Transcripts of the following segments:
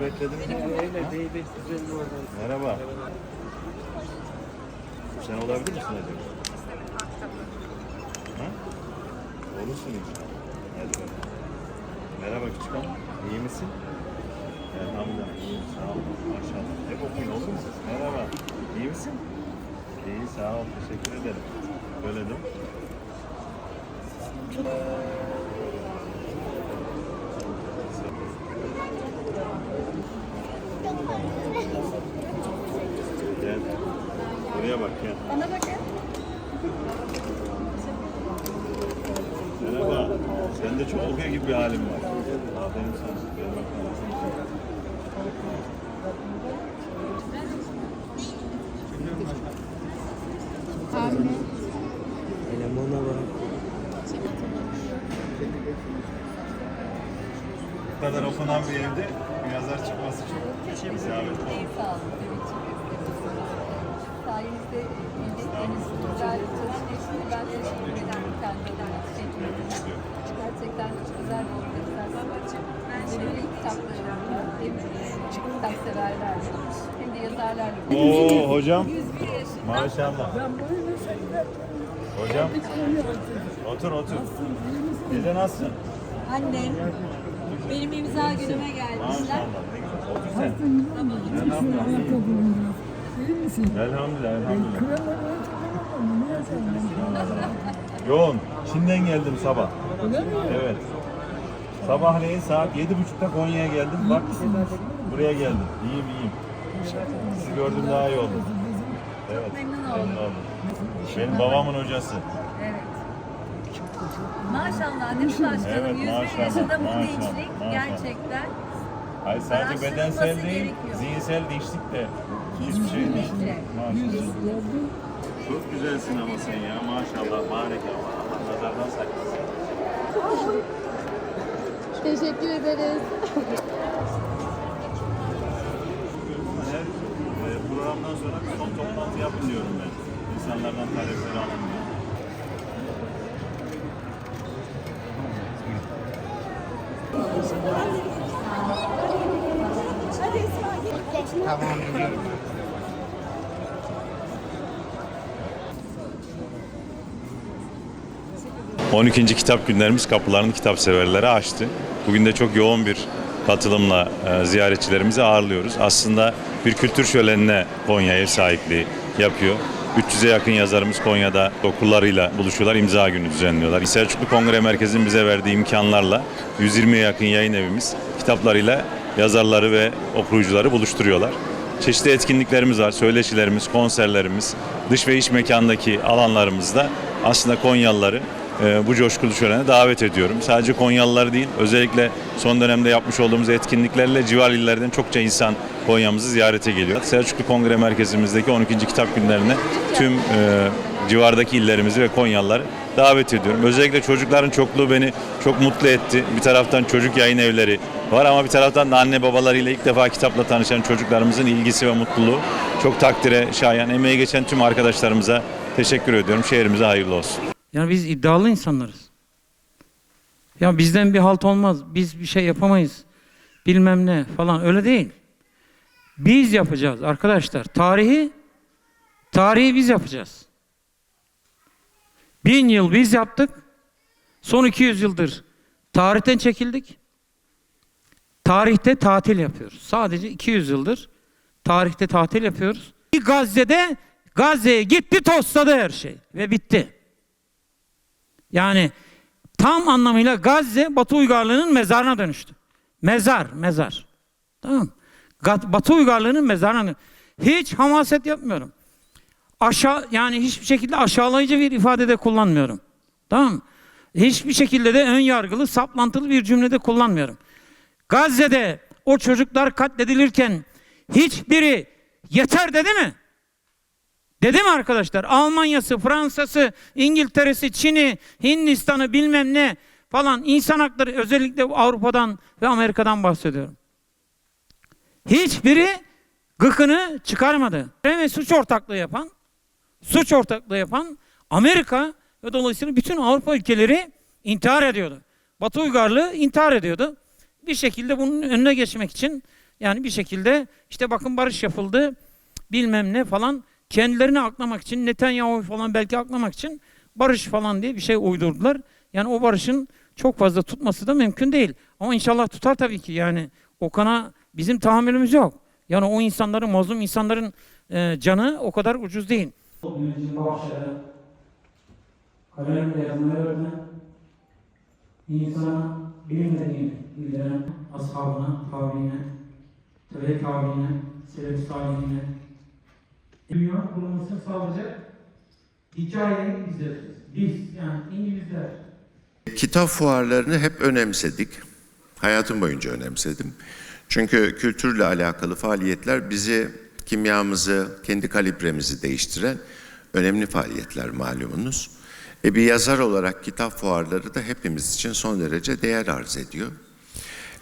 bekledim. Öyle değil, güzel oradan. Merhaba. Sen olabilir misin acaba? Ha? Olursun inşallah. Hadi bakalım. Merhaba küçük hanım. İyi misin? Elhamdülillah. İyiyim. Sağ ol. Maşallah. Hep okuyun oldu mu? Merhaba. İyi misin? İyi sağ ol. Teşekkür ederim. Böyle de. Gel. Buraya bak gel. Bana bakın. Merhaba. Sende çok okuyor gibi bir halin var. Aferin sana. Gel bakalım. Elemana bak. Bu kadar okunan bir evde bir yazar çıkması çok isabet oldu. Sağ olun. Sayenizde bildikleriniz güzel çalışmışsınız. Ben teşekkür ederim kendi adıma. Teşekkür ederim. Gerçekten çok güzel bir organizasyon. Böyle bir kitaplarımla hem kitap severlerle hem de yazarlarla. Oo hocam. 101 yaşında. Maşallah. Hocam. Otur otur. Dede nasılsın? Annem benim imza günüme gelmişler. Otur sen. Elhamdülillah. Elhamdülillah. Elhamdülillah. Yoğun. Çin'den geldim sabah. Evet. Sabahleyin saat yedi buçukta Konya'ya geldim. Bak buraya geldim. İyiyim iyiyim. Sizi gördüm daha iyi oldu. Evet. memnun oldum. Benim babamın hocası. Evet. Maşallah değil mi başkanım? Evet, 101 maşallah, yaşında bu maşallah, gençlik maşallah. gerçekten Hayır sadece Araştırılması bedensel değil, gerekiyor. zihinsel dinçlik de hiçbir şey değil. Kesinlikle. Maşallah. Çok güzelsin ama sen ya maşallah. Marekallah. Allah nazardan saklasın. Teşekkür ederiz. Her e, programdan sonra bir son toplantı yapın diyorum ben. İnsanlardan talepleri alın diye. Tamam. Hı. 12. kitap günlerimiz kapılarını kitap severlere açtı. Bugün de çok yoğun bir katılımla e, ziyaretçilerimizi ağırlıyoruz. Aslında bir kültür şölenine Konya ev sahipliği yapıyor. 300'e yakın yazarımız Konya'da okullarıyla buluşuyorlar, imza günü düzenliyorlar. Selçuklu Kongre Merkezi'nin bize verdiği imkanlarla 120'ye yakın yayın evimiz kitaplarıyla yazarları ve okuyucuları buluşturuyorlar. Çeşitli etkinliklerimiz var, söyleşilerimiz, konserlerimiz, dış ve iç mekandaki alanlarımızda aslında Konyalıları bu coşkulu şölene davet ediyorum. Sadece Konyalılar değil, özellikle son dönemde yapmış olduğumuz etkinliklerle civar illerden çokça insan Konya'mızı ziyarete geliyor. Selçuklu Kongre Merkezimizdeki 12. kitap günlerine tüm e, civardaki illerimizi ve Konyalıları davet ediyorum. Özellikle çocukların çokluğu beni çok mutlu etti. Bir taraftan çocuk yayın evleri var ama bir taraftan da anne babalarıyla ilk defa kitapla tanışan çocuklarımızın ilgisi ve mutluluğu çok takdire şayan. Emeği geçen tüm arkadaşlarımıza teşekkür ediyorum. Şehrimize hayırlı olsun. Yani biz iddialı insanlarız. Ya bizden bir halt olmaz, biz bir şey yapamayız, bilmem ne falan öyle değil. Biz yapacağız arkadaşlar. Tarihi, tarihi biz yapacağız. Bin yıl biz yaptık, son 200 yıldır tarihten çekildik. Tarihte tatil yapıyoruz. Sadece 200 yıldır tarihte tatil yapıyoruz. Gazze'de Gazze'ye gitti tosladı her şey ve bitti. Yani tam anlamıyla Gazze Batı uygarlığının mezarına dönüştü. Mezar, mezar. Tamam. Batı uygarlığının mezarına Hiç hamaset yapmıyorum. Aşağı yani hiçbir şekilde aşağılayıcı bir ifadede kullanmıyorum. Tamam? Hiçbir şekilde de ön yargılı, saplantılı bir cümlede kullanmıyorum. Gazze'de o çocuklar katledilirken hiçbiri yeter dedi mi? Dedi mi arkadaşlar? Almanya'sı, Fransa'sı, İngiltere'si, Çin'i, Hindistan'ı bilmem ne falan insan hakları özellikle Avrupa'dan ve Amerika'dan bahsediyorum. Hiçbiri gıkını çıkarmadı. Ve suç ortaklığı yapan, suç ortaklığı yapan Amerika ve dolayısıyla bütün Avrupa ülkeleri intihar ediyordu. Batı uygarlığı intihar ediyordu. Bir şekilde bunun önüne geçmek için Yani bir şekilde işte bakın barış yapıldı bilmem ne falan kendilerini aklamak için Netanyahu falan belki aklamak için barış falan diye bir şey uydurdular. Yani o barışın çok fazla tutması da mümkün değil. Ama inşallah tutar tabii ki yani o kana bizim tahammülümüz yok. Yani o insanların, mazlum insanların e, canı o kadar ucuz değil. Yönetim bağışları, kalemle yazmayı öğreten, insana bilinmediğini bildiren ashabına, tabiine, tebe tabiine, selef salihine, dünya kurulmasını sağlayacak hikayeyi bizleriz. Biz yani İngilizler. Kitap fuarlarını hep önemsedik. Hayatım boyunca önemsedim. Çünkü kültürle alakalı faaliyetler bizi, kimyamızı, kendi kalibremizi değiştiren önemli faaliyetler malumunuz. E bir yazar olarak kitap fuarları da hepimiz için son derece değer arz ediyor.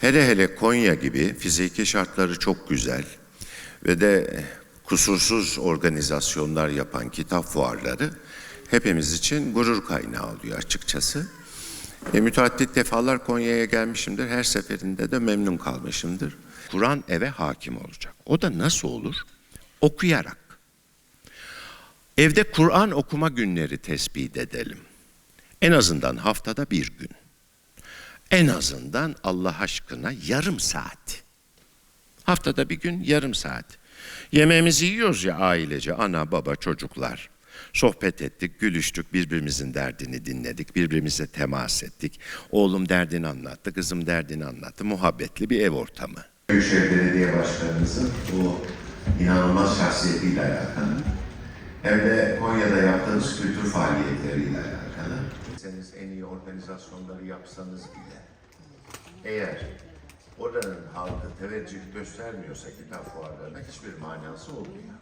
Hele hele Konya gibi fiziki şartları çok güzel ve de kusursuz organizasyonlar yapan kitap fuarları hepimiz için gurur kaynağı oluyor açıkçası. E, müteaddit defalar Konya'ya gelmişimdir. Her seferinde de memnun kalmışımdır. Kur'an eve hakim olacak. O da nasıl olur? Okuyarak. Evde Kur'an okuma günleri tespit edelim. En azından haftada bir gün. En azından Allah aşkına yarım saat. Haftada bir gün yarım saat. Yemeğimizi yiyoruz ya ailece, ana, baba, çocuklar. Sohbet ettik, gülüştük, birbirimizin derdini dinledik, birbirimize temas ettik. Oğlum derdini anlattı, kızım derdini anlattı. Muhabbetli bir ev ortamı. Büyükşehir Belediye Başkanımızın bu inanılmaz şahsiyetiyle alakalı. Hem de Konya'da yaptığınız kültür faaliyetleriyle alakalı. En iyi organizasyonları yapsanız bile eğer oranın halkı teveccüh göstermiyorsa kitap fuarlarına hiçbir manası olmuyor.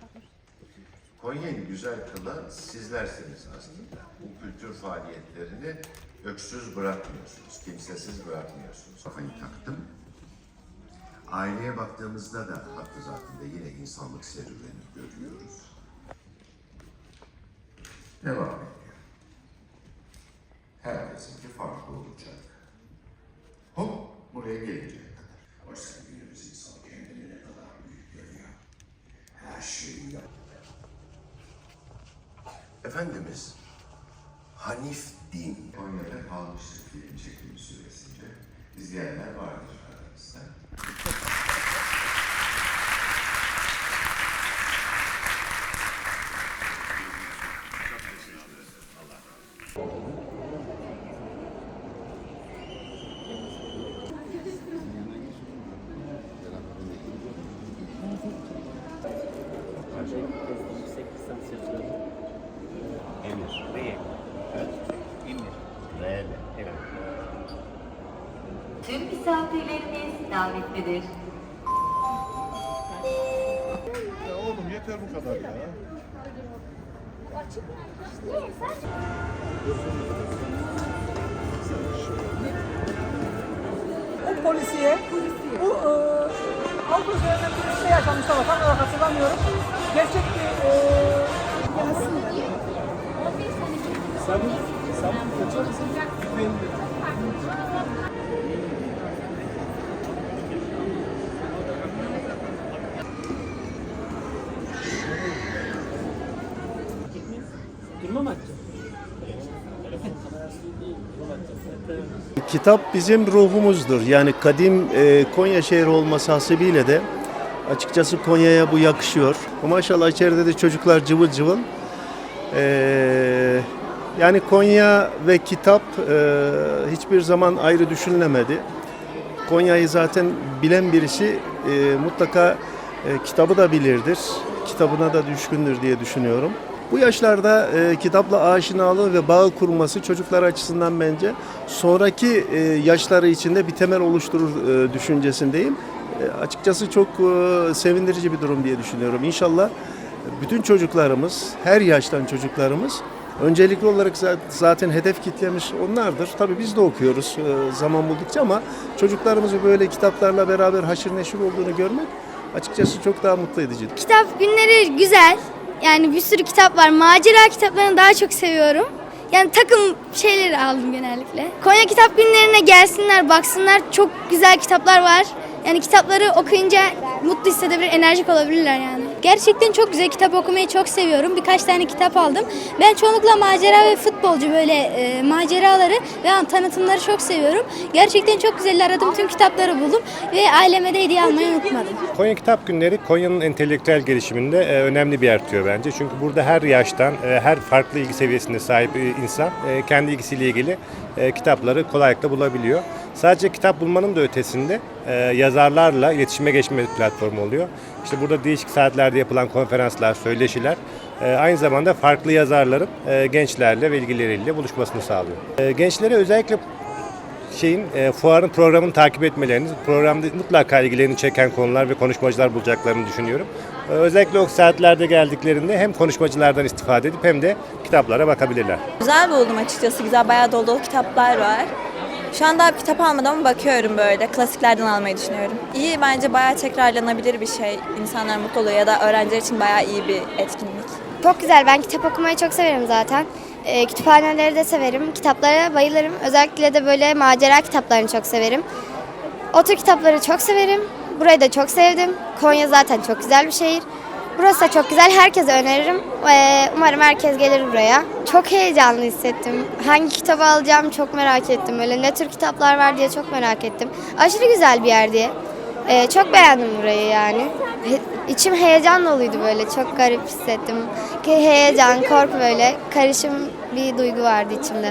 Konya'yı güzel kılan sizlersiniz aslında. Bu kültür faaliyetlerini öksüz bırakmıyorsunuz, kimsesiz bırakmıyorsunuz. Kafayı taktım. Aileye baktığımızda da hattı zatında yine insanlık serüveni görüyoruz. Devam ediyor. Herkesinki farklı olacak. Hop buraya gelinceye kadar. Oysa günümüz insan kendini ne kadar büyük görüyor. Her şeyi yap. Efendimiz Hanif din Konya'da kalmıştık film çekimi süresince. İzleyenler vardır aranızda. Davetlidir. Bu polisiye, bu e, Avrupa üzerinden bir şey yaşanmış ama tam olarak hatırlamıyorum. Gerçek bir e, Kitap bizim ruhumuzdur. Yani kadim e, Konya şehri olması hasebiyle de açıkçası Konya'ya bu yakışıyor. Maşallah içeride de çocuklar cıvıl cıvıl. E, yani Konya ve kitap e, hiçbir zaman ayrı düşünülemedi. Konya'yı zaten bilen birisi e, mutlaka e, kitabı da bilirdir. Kitabına da düşkündür diye düşünüyorum. Bu yaşlarda e, kitapla aşinalığı ve bağ kurması çocuklar açısından bence sonraki e, yaşları içinde bir temel oluşturur e, düşüncesindeyim. E, açıkçası çok e, sevindirici bir durum diye düşünüyorum. İnşallah bütün çocuklarımız, her yaştan çocuklarımız öncelikli olarak za- zaten hedef kitlemiz onlardır. Tabii biz de okuyoruz e, zaman buldukça ama çocuklarımızı böyle kitaplarla beraber haşır neşir olduğunu görmek açıkçası çok daha mutlu edici. Kitap günleri güzel. Yani bir sürü kitap var. Macera kitaplarını daha çok seviyorum. Yani takım şeyleri aldım genellikle. Konya Kitap Günlerine gelsinler, baksınlar. Çok güzel kitaplar var. Yani kitapları okuyunca mutlu hissedebilir, enerjik olabilirler yani. Gerçekten çok güzel kitap okumayı çok seviyorum. Birkaç tane kitap aldım. Ben çoğunlukla macera ve futbolcu böyle e, maceraları ve tanıtımları çok seviyorum. Gerçekten çok güzel aradım. Tüm kitapları buldum ve aileme de hediye almayı unutmadım. Konya Kitap Günleri Konya'nın entelektüel gelişiminde e, önemli bir yer tutuyor bence. Çünkü burada her yaştan, e, her farklı ilgi seviyesinde sahip e, insan e, kendi ilgisiyle ilgili e, kitapları kolaylıkla bulabiliyor. Sadece kitap bulmanın da ötesinde e, yazarlarla iletişime geçme platformu oluyor. İşte burada değişik saatlerde yapılan konferanslar, söyleşiler e, aynı zamanda farklı yazarların e, gençlerle ve ilgileriyle buluşmasını sağlıyor. E, Gençlere özellikle şeyin e, fuarın programını takip etmelerini, programda mutlaka ilgilerini çeken konular ve konuşmacılar bulacaklarını düşünüyorum. Özellikle o saatlerde geldiklerinde hem konuşmacılardan istifade edip hem de kitaplara bakabilirler. Güzel buldum açıkçası. Güzel bayağı dolu kitaplar var. Şu an daha bir kitap almadım ama bakıyorum böyle. Klasiklerden almayı düşünüyorum. İyi bence bayağı tekrarlanabilir bir şey. İnsanlar mutlu oluyor ya da öğrenciler için bayağı iyi bir etkinlik. Çok güzel. Ben kitap okumayı çok severim zaten. E, kütüphaneleri de severim. Kitaplara bayılırım. Özellikle de böyle macera kitaplarını çok severim. O tür kitapları çok severim. Burayı da çok sevdim. Konya zaten çok güzel bir şehir. Burası da çok güzel. Herkese öneririm. Ee, umarım herkes gelir buraya. Çok heyecanlı hissettim. Hangi kitabı alacağım çok merak ettim. Böyle ne tür kitaplar var diye çok merak ettim. Aşırı güzel bir yer diye. Ee, çok beğendim burayı yani. He- İçim heyecan doluydu böyle. Çok garip hissettim. Heyecan, korku böyle karışım bir duygu vardı içimde.